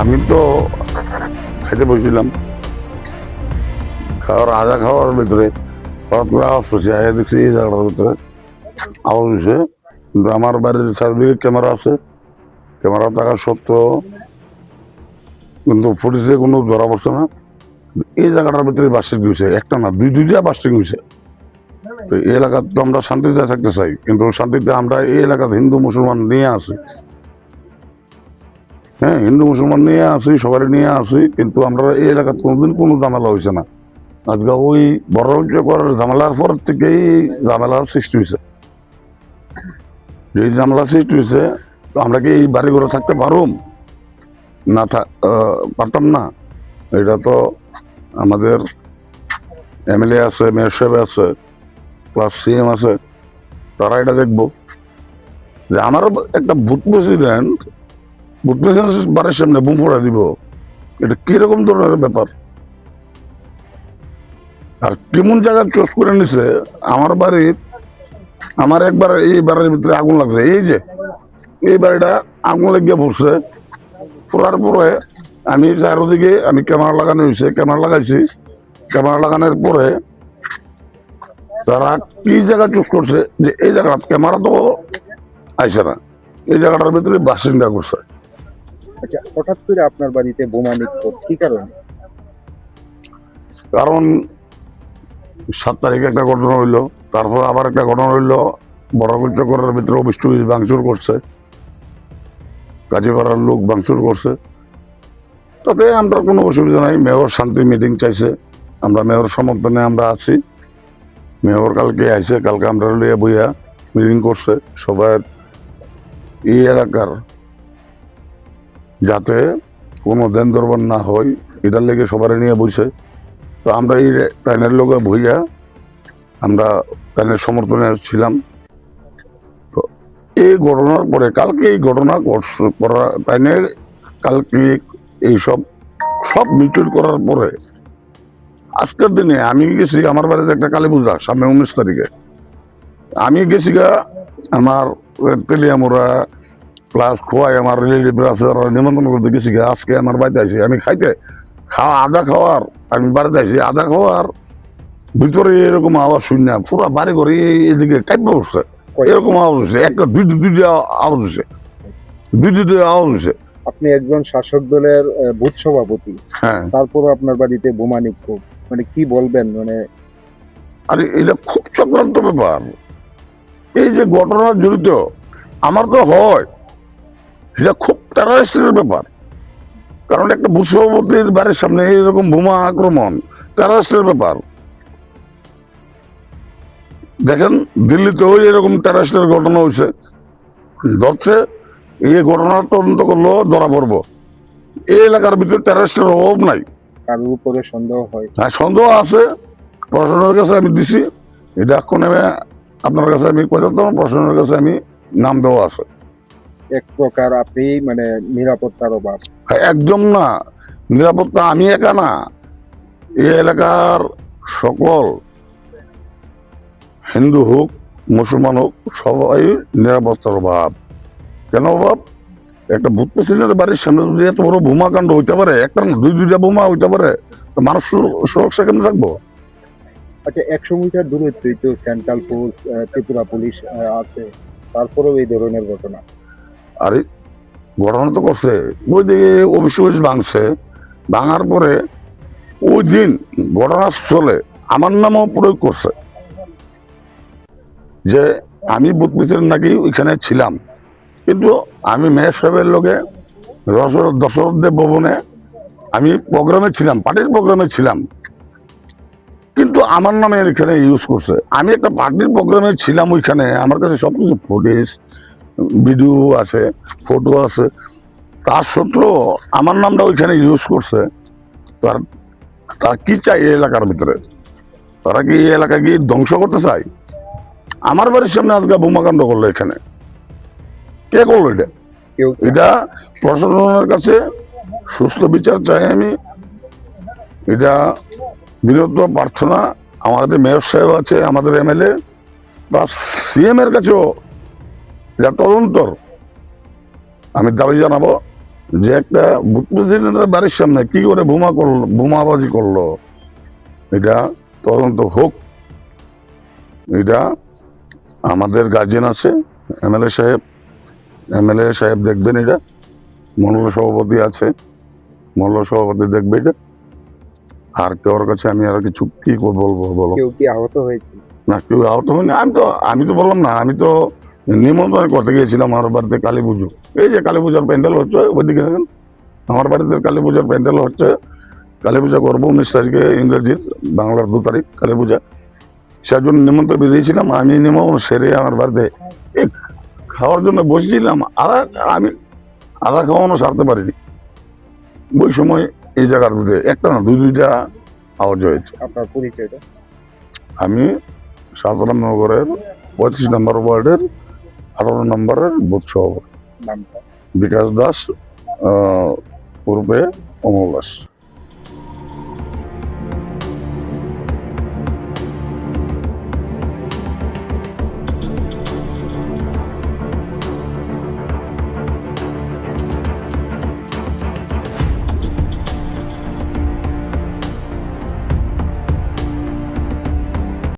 আমি তো খাইতে বসেছিলাম। খাওয়ার আধা খাওয়ার ভিতরে আওয়াজ আগে দেখছি এই জায়গাটার ভিতরে আওয়াজ হয়েছে কিন্তু আমার বাড়ির চারিদিকে ক্যামেরা আছে। ক্যামেরা থাকা সত্ত্বেও কিন্তু ফুটেজে কোনো ধরা পড়ছে না। এই জায়গাটার ভিতরে বাস্টিং হয়েছে একটা না, দুই, দুইটা বাস্টিং হয়েছে তো এই এলাকার তো আমরা শান্তিতে থাকতে চাই, কিন্তু শান্তিতে আমরা এই এলাকাতে হিন্দু, মুসলমান নিয়ে আসি। হ্যাঁ হিন্দু মুসলমান নিয়ে আসি সবাই নিয়ে আসি, কিন্তু আমরা এই এলাকাতে কোনোদিন কোনো ঝামেলা হয়েছে না। আজকে ওই বড় করার ঝামেলার পর থেকেই ঝামেলার সৃষ্টি হয়েছে এই ঝামেলা সৃষ্টি হয়েছে আমরা কি এই বাড়ি ঘরে থাকতে পারুম? না পারতাম না। এটা তো আমাদের এমএলএ আছে, মেয়র সাহেব আছে প্লাস সিএম আছে, তারা এটা দেখব। যে আমারও একটা বুথ প্রেসিডেন্ট প্রেসিডেন্ট বাড়ির সামনে বুম ফোড়া দিব। এটা কীরকম ধরনের ব্যাপার? আর কেমন জায়গা চোস করে নিছে, আমার বাড়ির, আমার একবার এই বাড়ির ভিতরে আগুন লাগছে। এই যে, এই বাড়িটা আগুন লেগে পড়ছে। পড়ার পরে আমি চারোদিকে, আমি ক্যামেরা লাগানো হয়েছে, ক্যামেরা লাগাইছি। ক্যামেরা লাগানোর পরে তারা কি জায়গা চুজ করছে যে এই জায়গা ক্যামেরা তো আইসে না। এই জায়গাটার ভিতরে বাসিন্দা করছে। আচ্ছা হঠাৎ করে আপনার বাড়িতে বোমা নিক্ষেপ, কি কারণে? কারণ সাত তারিখে একটা ঘটনা হইল, তারপর আবার একটা ঘটনা হইল, বড় চক্রের ভিতরে অবিষ্ট ভাঙচুর করছে। কাজীপাড়ার লোক ভাঙচুর করছে। তাতে আমরা কোনো অসুবিধা নাই, মেয়র শান্তি মিটিং চাইছে। আমরা মেয়র সমর্থনে আমরা আছি। মেয়র কালকে আইছে, কালকে আমরা লইয়া বইয়া মিটিং করছে। সবার এই এলাকার যাতে কোনো দেন দরবার না হয়, এটার লেগে সবার নিয়ে বইছে। তো আমরা এই তাইনের লোকে ভইয়া আমরা তাইনের সমর্থনে ছিলাম। তো এই ঘটনার পরে, কালকে এই ঘটনা করা তাইনের কালকে এইসব সব মিটুর করার পরে, আজকের দিনে আমি গেছি, আমার বাড়িতে একটা কালী পূজা, সামনে উনিশ তারিখে। আমি গেছি গা, আমার তেলিয়ামোড়া প্লাস খোয়াই আমার রিলেটিভরা আছে নিমন্ত্রণ করতে গেছি আজকে আমার বাড়িতে আছি আমি খাইতে খাওয়া আদা খাওয়ার আমি বাড়িতে আছি আদা খাওয়ার ভিতরে এরকম আওয়াজ শুনি না পুরো বাড়ি করে এদিকে কাইপে উঠছে। এরকম আওয়াজ হচ্ছে একটা দুই দুইটা আওয়াজ হচ্ছে দুই দুইটা আওয়াজ হচ্ছে আপনি একজন শাসক দলের বুথ সভাপতি। হ্যাঁ। তারপরও আপনার বাড়িতে বোমা নিক্ষেপ মানে কি বলবেন মানে? আরে এটা খুব চক্রান্ত ব্যাপার। এই যে ঘটনা জড়িত আমার তো হয় এটা খুব টেরারিস্টের ব্যাপার। কারণ একটা বুথ সভাপতির বাড়ির সামনে এইরকম বোমা আক্রমণ টেরারিস্টের ব্যাপার। দেখেন দিল্লিতেও এরকম টেরারিস্টের ঘটনা হয়েছে। ধরছে এই ঘটনার তদন্ত করলেও ধরা পড়ব। এই এলাকার ভিতরে টেরারিস্টের অভাব নাই। কারোর উপরে সন্দেহ হয়। হ্যাঁ সন্দেহ আছে। প্রশাসনের কাছে আমি দিছি। এটা এখন আপনার কাছে আমি প্রশাসনের কাছে আমি নাম দেওয়া আছে। এক প্রকার আপনি মানে নিরাপত্তার অভাব। একদম না। নিরাপত্তা আমি একা না। এই এলাকার সকল হিন্দু হোক মুসলমান হোক সবাই নিরাপত্তার অভাব। কেন অভাব? একটা ভূত প্রেসিডেন্টের বাড়ির সামনে যদি এত বড় বোমাকাণ্ড হইতে পারে একটা দুই দুইটা বোমা হইতে পারে মানুষ সুরক্ষা কেমন থাকব? আচ্ছা একশো মিটার দূরত্বই তো সেন্ট্রাল ফোর্স ত্রিপুরা পুলিশ আছে। তারপরেও এই ধরনের ঘটনা। আরে, ঘটনা তো করছে। ওই দিকে অফিস অফিস ভাঙছে। ভাঙার পরে ওই দিন ঘটনাস্থলে আমার নামও প্রয়োগ করছে। যে আমি বুথ নাকি ওইখানে ছিলাম। কিন্তু আমি মেয়র সাহেবের লোকে দশরথ দশরথ দেব ভবনে আমি প্রোগ্রামে ছিলাম, পার্টির প্রোগ্রামে ছিলাম। কিন্তু আমার নামে এখানে ইউজ করছে। আমি একটা পার্টির প্রোগ্রামে ছিলাম ওইখানে। আমার কাছে সব কিছু ফুটেজ ভিডিও আছে ফটো আছে। তার সত্ত্বেও আমার নামটা ওইখানে ইউজ করছে। তার তারা কি চাই এই এলাকার ভিতরে? তারা কি এই এলাকা কি ধ্বংস করতে চায়? আমার বাড়ির সামনে আজকে বোমাকাণ্ড করল এখানে। কে করল এটা? এটা প্রশাসনের কাছে সুস্থ বিচার চাই আমি। এটা বিরত প্রার্থনা। আমাদের মেয়র সাহেব আছে আমাদের এমএলএ বা সিএম এর কাছেও এটা তদন্তর আমি দাবি জানাব যে একটা বুথ প্রেসিডেন্টের বাড়ির সামনে কি করে বোমা করল বোমাবাজি করল। এটা তদন্ত হোক। এটা আমাদের গার্জেন আছে এমএলএ সাহেব। এমএলএ সাহেব দেখবেন এটা। মন্ডল সভাপতি আছে। মন্ডল সভাপতি দেখবে এটা। আর কেউর কাছে আমি আর কিছু কি বলব বলো? কেউ কি আহত হয়েছে? না কেউ আহত হয়নি। আমি তো আমি তো বললাম না আমি তো নিমন্ত্রণ করতে গিয়েছিলাম আমার বাড়িতে কালী পুজো। এই যে কালী পূজার প্যান্ডেল হচ্ছে ওইদিকে দেখেন আমার বাড়িতে কালী পূজার প্যান্ডেল হচ্ছে কালী পূজা করব উনিশ তারিখে ইংরেজির বাংলার দু তারিখ কালী পূজা। সেই জন্য নিমন্ত্রণ বেরিয়েছিলাম আমি নিমন্ত্রণ সেরে আমার বাড়িতে। খাওয়ার জন্য বসেছিলাম আধা আমি আধা খাওয়ানো সারতে পারিনি। ওই সময় এই জায়গার দুধে একটা না দুই দুইটা আওয়াজ হয়েছে। আপনার পরিচয়টা? আমি সাধারণ নগরের পঁয়ত্রিশ নম্বর ওয়ার্ডের আঠারো নম্বরের বুথ সভাপতি। বিকাশ দাস পূর্বে অমল দাস।